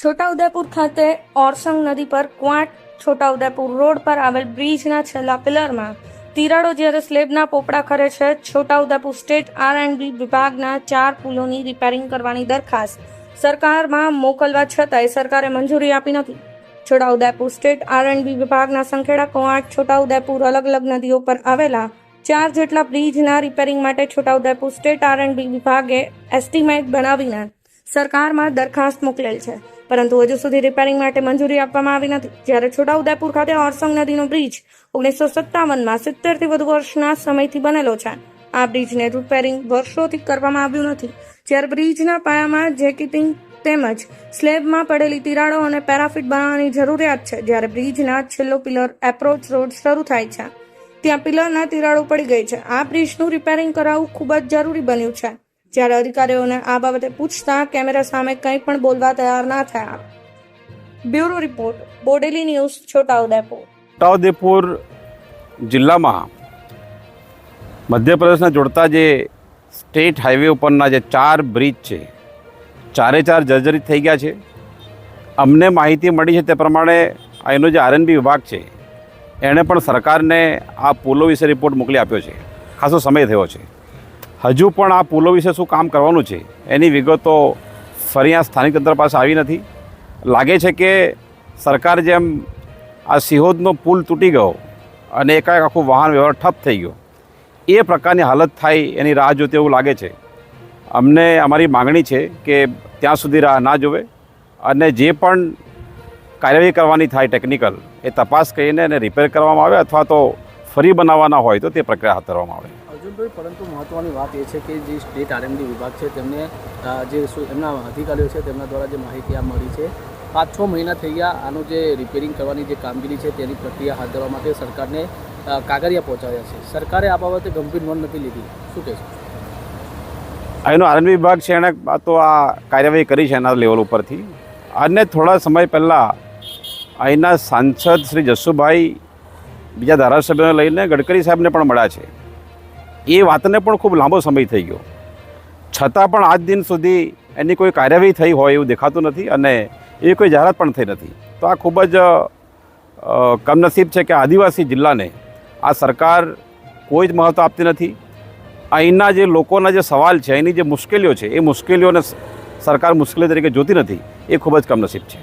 છોટાઉદેપુર ખાતે ઓરસંગ નદી પર ક્વાંટ છોટાઉદેપુર રોડ પર આવેલ બ્રિજના છેલ્લા પિલરમાં તિરાડો જ્યારે સ્લેબના પોપડા ખરે છે, Chhotaudepur state R and B વિભાગના ચાર પુલોની રિપેરિંગ કરવાની દરખાસ્ત સરકારમાં મોકલવા છતાંય સરકારે મંજૂરી આપી નથી. Chhotaudepur state R and B વિભાગના સંખેડા કોવાટ છોટાઉદેપુર અલગ અલગ નદીઓ પર આવેલા ચાર જેટલા બ્રિજના રિપેરિંગ માટે Chhotaudepur state R and B વિભાગે એસ્ટિમેટ બનાવીને સરકારમાં દરખાસ્ત મોકલેલ છે. પરંતુ હજુ સુધી રિપેરિંગ માટે મંજૂરી આપવામાં આવી નથી. જ્યારે છોટાઉદેપુર ખાતે ઓરસંગ નદીનો બ્રિજ ઓગણીસો સત્તાવનમાં સિત્તેરથી વધુ વર્ષના સમયથી બનેલો છે. આ બ્રિજને રિપેરિંગ વર્ષોથી કરવામાં આવ્યું નથી. જ્યારે બ્રિજના પાયામાં જેકિટિંગ તેમજ સ્લેબમાં પડેલી તિરાડો અને પેરાફિટ બનાવવાની જરૂરિયાત છે, જ્યારે બ્રિજના છેલ્લો પિલર એપ્રોચ રોડ શરૂ થાય છે. ત્યાં પિલરના તિરાડો પડી ગઈ છે. આ બ્રિજનું રિપેરિંગ કરાવવું ખૂબ જ જરૂરી બન્યું છે. જ્યારે અધિકારીઓને આ બાબતે પૂછતા કેમેરા સામે કંઈ પણ બોલવા તૈયાર ના થયા. Bureau report, Bodeli news, Chhotaudepur. Chhotaudepur જિલ્લામાં મધ્યપ્રદેશને જોડતા જે સ્ટેટ હાઈવે ઉપરના જે ચાર બ્રિજ છે, ચારે ચાર જર્જરિત થઈ ગયા છે. અમને માહિતી મળી છે તે પ્રમાણે એનો જે આરએનબી વિભાગ છે, એણે પણ સરકારને આ પુલો વિશે રિપોર્ટ મોકલી આપ્યો છે. ખાસો સમય થયો છે. હજુ પણ આ પુલો વિશે શું કામ કરવાનું છે? એની વિગતો ફરી આ સ્થાનિક તંત્ર પાસે આવી નથી. લાગે છે કે સરકાર જેમ આ સિહોદનો પુલ તૂટી ગયો અને એકાએક આખું વાહન વ્યવહાર ઠપ થઈ ગયો, એ પ્રકારની હાલત થાય એની રાહ જોતી એવું લાગે છે. અમને અમારી માગણી છે કે ત્યાં સુધી રાહ ના જોવે અને જે પણ કાર્યવાહી કરવાની થાય ટેકનિકલ એ તપાસ કરીને એને રિપેર કરવામાં આવે અથવા તો ફરી બનાવવાના હોય તો તે પ્રક્રિયા હાથ ધરવામાં આવે. અર્જુનભાઈ પરંતુ મહત્ત્વની વાત એ છે કે જે સ્ટેટ આરએમડી વિભાગ છે, તેમને જે એમના અધિકારીઓ છે, તેમના દ્વારા જે માહિતી આ મળી છે, પાંચ છ મહિના થઈ ગયા આનું જે રિપેરિંગ કરવાની જે કામગીરી છે, તેની પ્રક્રિયા હાથ ધરવા માટે સરકારને કાગરિયા પહોંચાડ્યા છે. સરકારે આ બાબતે ગંભીર નોંધ નથી લીધી. શું કહેશો? એનો આરએમડી વિભાગ છે, એણે તો આ કાર્યવાહી કરી છે એના લેવલ ઉપરથી. અને થોડા સમય પહેલાં અહીંના સાંસદ શ્રી જસુભાઈ, બીજા ધારાસભ્યોને લઈને ગડકરી સાહેબને પણ મળ્યા છે. એ વાતને પણ ખૂબ લાંબો સમય થઈ ગયો. છતાં પણ આજ દિન સુધી એની કોઈ કાર્યવાહી થઈ હોય એવું દેખાતું નથી અને એ કોઈ જાહેરાત પણ થઈ નથી. તો આ ખૂબ જ કમનસીબ છે કે આદિવાસી જિલ્લાને આ સરકાર કોઈ જ મહત્ત્વ આપતી નથી. અહીંના જે લોકોના જે સવાલ છે એની જે મુશ્કેલીઓ છે, એ મુશ્કેલીઓને સરકાર મુશ્કેલી તરીકે જોતી નથી. એ ખૂબ જ કમનસીબ છે.